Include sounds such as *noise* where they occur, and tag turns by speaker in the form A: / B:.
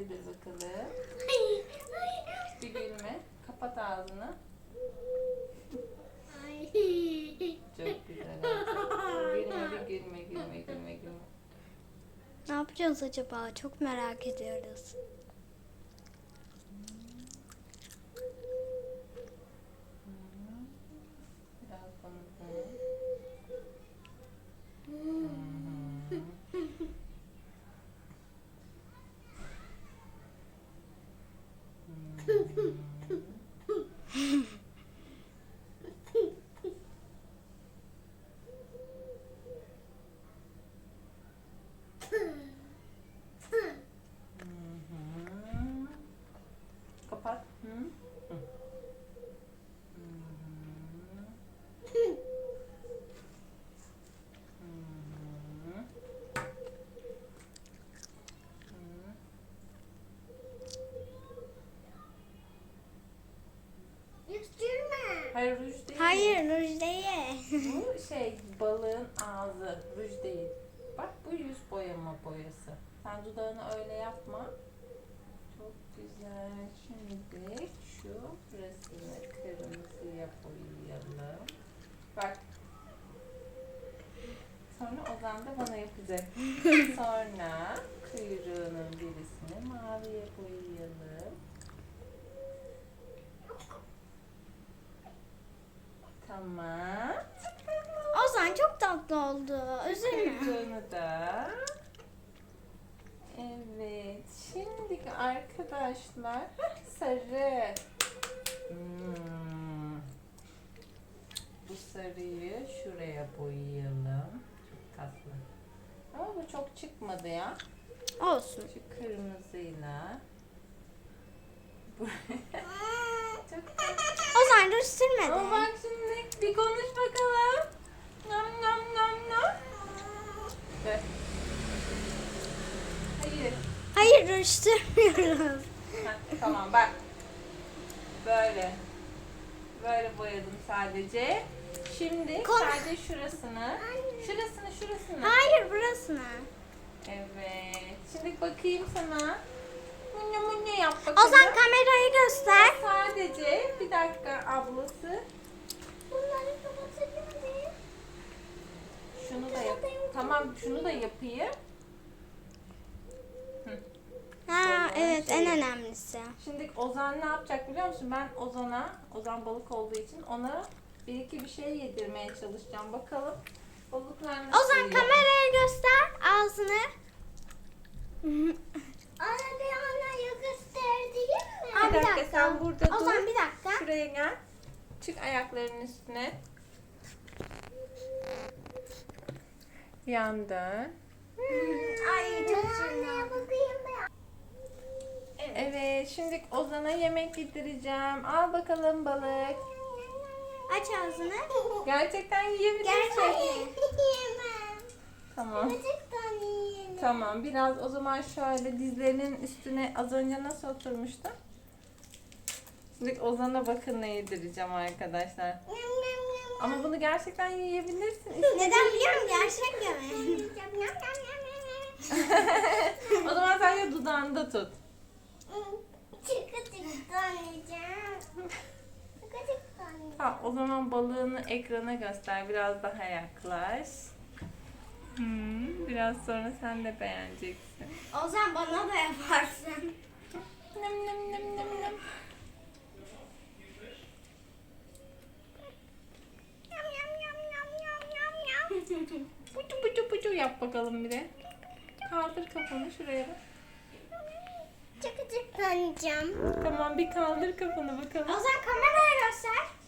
A: nerededir bakalım. Bir gülme. Kapat ağzını. Çok güzel. Gülme gülme gülme gülme gülme.
B: Ne yapacağız acaba? Çok merak ediyoruz.
A: Hmm. Hayır ruj değil.
B: Hayır ruj değil.
A: Bu şey balığın ağzı. Ruj değil. Bak bu yüz boyama boyası. Sen dudağını öyle yapma. Çok güzel. Şimdi şu burasını kırmızıya boyayalım. Bak. Sonra Ozan da bana yapacak. *laughs* Sonra kuyruğunun birisini maviye boyayalım. Tamam.
B: Ozan çok tatlı oldu. Üzülme.
A: Kuyruğunu da. Evet. Şimdi arkadaşlar heh, sarı. Hmm. Bu sarıyı şuraya boyayalım. Çok tatlı. Ama bu çok çıkmadı ya.
B: Olsun.
A: Şu kırmızıyla. Buraya. *laughs* çok tatlı.
B: Ozan ruj sürmedi.
A: Ama bak bir konuş bakalım. Nam nam nam nam. Ver. Hayır.
B: Hayır.
A: Heh, tamam bak. Böyle. Böyle boyadım sadece. Şimdi
B: Kon-
A: sadece şurasını. Şurasını şurasını.
B: Hayır burasını.
A: Evet. Şimdi bakayım sana. Munya munya yap bakalım.
B: Ozan kamerayı göster.
A: Sadece bir dakika ablası. Şunu da yap. Tamam şunu da yapayım.
B: Ha evet
A: şey-
B: en önemlisi.
A: Şimdi Ozan ne yapacak biliyor musun? Ben Ozan'a, Ozan balık olduğu için ona bir iki bir şey yedirmeye çalışacağım. Bakalım balıklar nasıl
B: Ozan
A: yiyor?
B: kameraya göster ağzını. Ana bir anaya göstereyim mi?
A: Bir dakika, sen burada dur.
B: Ozan bir dakika.
A: Şuraya gel. Çık ayaklarının üstüne. Yan dön.
B: Ay çok.
A: Evet, şimdi Ozan'a yemek yedireceğim. Al bakalım balık.
B: Aç ağzını.
A: Gerçekten yiyebilirsin.
B: Yemem.
A: Tamam.
B: Gerçekten yiyemem.
A: Tamam biraz o zaman şöyle dizlerinin üstüne az önce nasıl oturmuştu? Şimdi Ozan'a bakın ne yedireceğim arkadaşlar. Ama bunu gerçekten yiyebilirsin.
B: Neden biliyor musun? Gerçek yemek. *laughs*
A: o zaman sen de dudağında tut.
B: Çıkı çıkı anneciğim. Çıkı anneciğim.
A: Tamam o zaman balığını ekrana göster. Biraz daha yaklaş. Hmm, biraz sonra sen de beğeneceksin.
B: Ozan bana da yaparsın.
A: Nem nem nem nem nem. Pucu pucu pucu yap bakalım bir de. Kaldır kafanı şuraya bak.
B: Çıkı anneciğim.
A: Tamam bir kaldır kafanı bakalım.
B: Ozan kameraya göster.